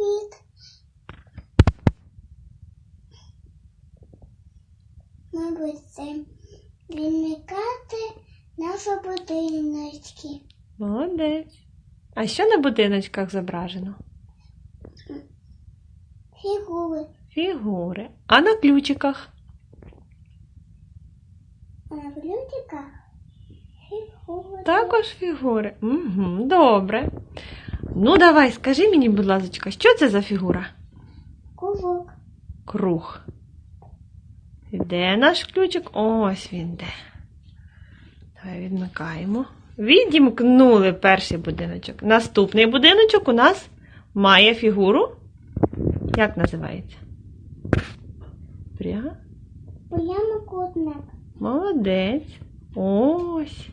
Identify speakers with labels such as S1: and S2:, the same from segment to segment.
S1: Привіт. Мабуть, це вимикати наші будиночки.
S2: Молодець. А що на будиночках зображено?
S1: Фігури.
S2: Фігури. А на ключиках?
S1: А на ключиках фігури.
S2: Також фігури. Угу, Добре. Ну, давай, скажи мені, будь ласка, що це за фігура?
S1: Кулок.
S2: Круг. Де наш ключик? Ось він де. Давай відмикаємо. Відімкнули перший будиночок. Наступний будиночок у нас має фігуру. Як називається? Пря.
S1: Прямокутник.
S2: Молодець. Ось.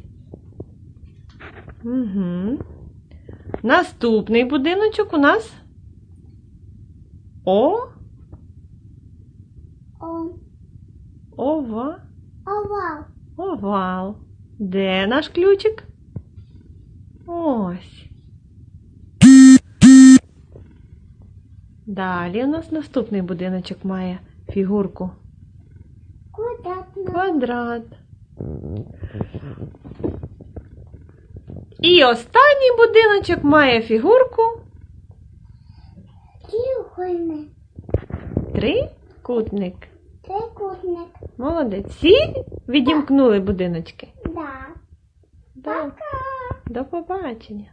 S2: Угу. Наступний будиночок у нас. О.
S1: О.
S2: Ова.
S1: Овал.
S2: Овал. Де наш ключик? Ось. Далі у нас наступний будиночок має фігурку.
S1: Квадратний.
S2: Квадрат. І останній будиночок має фігурку
S1: Трикутник.
S2: трикутник.
S1: Трикутник.
S2: Молодець. Всі відімкнули будиночки.
S1: Да.
S2: До,
S1: Пока.
S2: до побачення.